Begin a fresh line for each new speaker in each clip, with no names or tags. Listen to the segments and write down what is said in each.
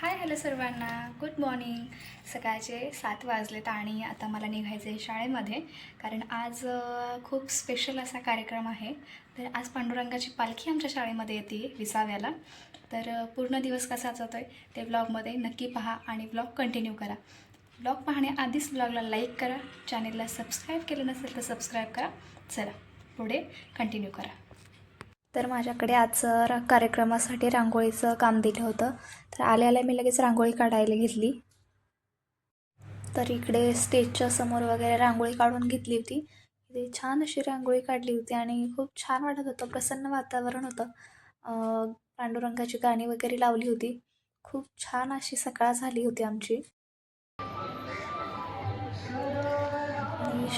हाय hello सर्वांना. Good morning सकाळचे सात वाजलेत आणि आता मला निघायचं आहे शाळेमध्ये कारण आज खूप स्पेशल असा कार्यक्रम आहे. तर आज पांडुरंगाची पालखी आमच्या शाळेमध्ये येते विसाव्याला. तर पूर्ण दिवस कसा जातो आहे ते ब्लॉगमध्ये नक्की पहा आणि ब्लॉग कंटिन्यू करा. ब्लॉग पाहण्याआधीच ब्लॉगला लाईक करा. चॅनेलला सबस्क्राईब केलं नसेल तर सबस्क्राईब करा. चला पुढे कंटिन्यू करा. तर माझ्याकडे आज कार्यक्रमासाठी रांगोळीचं काम दिलं होतं. तर आल्याला मी लगेच रांगोळी काढायला घेतली. तर इकडे स्टेजच्या समोर वगैरे रांगोळी काढून घेतली होती. इथे छान अशी रांगोळी काढली होती आणि खूप छान वाटत होतं. प्रसन्न वातावरण होतं. पांडुरंगाची गाणी वगैरे लावली होती. खूप छान अशी सकाळ झाली होती आमची.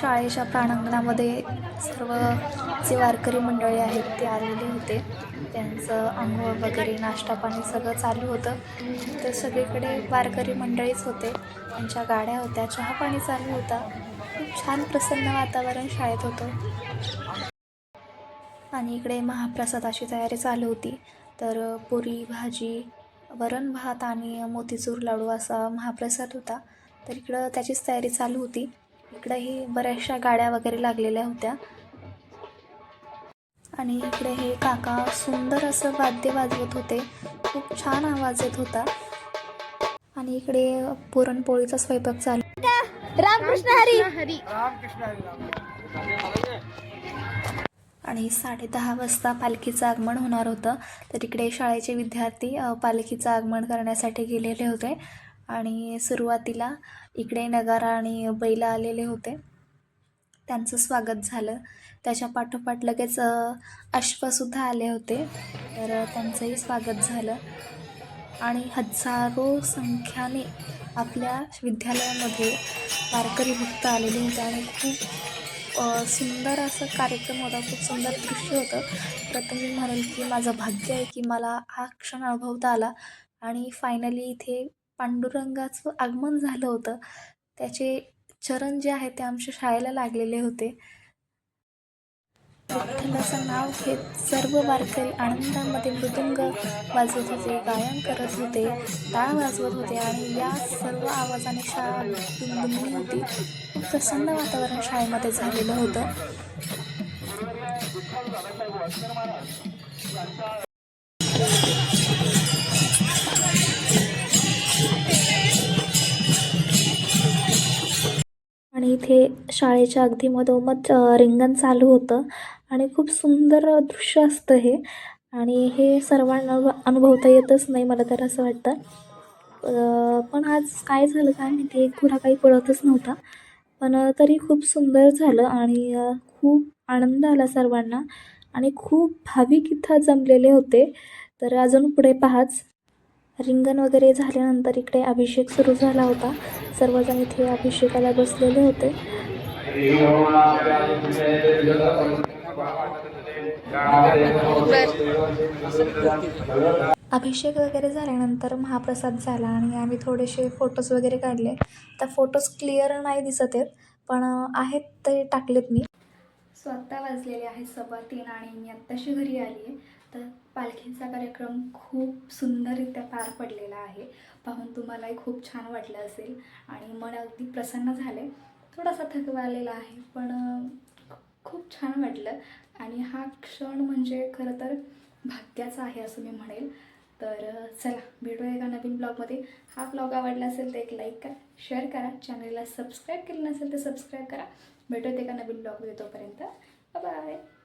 शाळेच्या प्रांगणामध्ये सर्व जे वारकरी मंडळी आहेत ते आलेले होते. त्यांचं आंघोळ वगैरे नाश्ता पाणी सगळं चालू होतं. तर सगळीकडे वारकरी मंडळीच होते. त्यांच्या गाड्या होत्या चहा पाणी चालू होता. खूप छान प्रसन्न वातावरण शाळेत होतं. आणि इकडे महाप्रसादाची तयारी चालू होती. तर पुरी भाजी वरण भात आणि मोतीचूर लाडू असा महाप्रसाद होता. तर इकडं त्याचीच तयारी चालू होती. इकडंही बऱ्याचशा गाड्या वगैरे लागलेल्या होत्या. आणि इकडे हे काका सुंदर असं वाद्य वाजवत होते. खूप छान आवाज येत होता. आणि इकडे पुरणपोळीचा स्वयंपाक चालू.
रामकृष्ण हरी.
आणि साडे दहा वाजता पालखीचं आगमन होणार होतं. तर इकडे शाळेचे विद्यार्थी पालखीचं आगमन करण्यासाठी गेलेले होते. आणि सुरुवातीला इकडे नगारा आणि बैला आलेले होते. त्यांचं स्वागत झालं. त्याच्या पाठोपाठ लगेच अश्वसुद्धा आले होते. तर त्यांचंही स्वागत झालं. आणि हजारो संख्याने आपल्या विद्यालयामध्ये वारकरी भक्त आलेले होते. आणि खूप सुंदर असं कार्यक्रम होता. खूप सुंदर दृश्य होतं. प्रथम मी म्हणेल की माझं भाग्य आहे की मला हा क्षण अनुभवता आला. आणि फायनली इथे पांडुरंगाचं आगमन झालं होतं. त्याचे चरण जे आहे ते आमच्या शाळेला लागलेले होते. विठ्ठलाचं नाव घेत सर्व वारकरी आनंदामध्ये मृदुंग वाजवत होते गायन करत होते टाळ वाजवत होते आणि या सर्व आवाजाने शाळा दुमदुमली होती. खूप प्रसन्न वातावरण शाळेमध्ये झालेलं होतं. इथे शाळेच्या अगदी मधोमध रिंगण चालू होतं आणि खूप सुंदर दृश्य असतं हे. आणि हे सर्वांना अनुभवता येतच नाही मला तर असं वाटतं. पण आज काय झालं काय माहिती एक घोडा काही पळतच नव्हता. पण तरी खूप सुंदर झालं आणि खूप आनंद आला सर्वांना. आणि खूप भाविक इथं जमलेले होते. तर अजून पुढे पाहाच. रिंगण वगैरे झाल्यानंतर इकडे अभिषेक सुरू झाला होता. सर्वजण इथे अभिषेकाला बसलेले होते. अभिषेक वगैरे झाल्यानंतर महाप्रसाद झाला आणि आम्ही थोडेसे फोटोज वगैरे काढले. त्या फोटोज क्लिअर नाही दिसत आहेत पण आहेत ते टाकलेत मी. सो आत्ता वाजलेले आहेत. सव्वा तीन आणि मी आत्ताशी घरी आली आहे तर पालखीचा कार्यक्रम खूप सुंदररित्या पार पडलेला आहे. पाहून तुम्हालाही खूप छान वाटलं असेल. आणि मन अगदी प्रसन्न झाले थोडासा थकवा आलेला आहे पण खूप छान वाटलं. आणि हा क्षण म्हणजे खरं तर भाग्याचा आहे असं मी म्हणेल. तर चला भेटूया एका नवीन ब्लॉगमध्ये. हा ब्लॉग आवडला असेल तर एक लाईक करा शेअर करा. चॅनलला सबस्क्राईब केलं नसेल तर सबस्क्राईब करा. भेटूयात एका नवीन ब्लॉगमध्ये तोपर्यंत. बाय.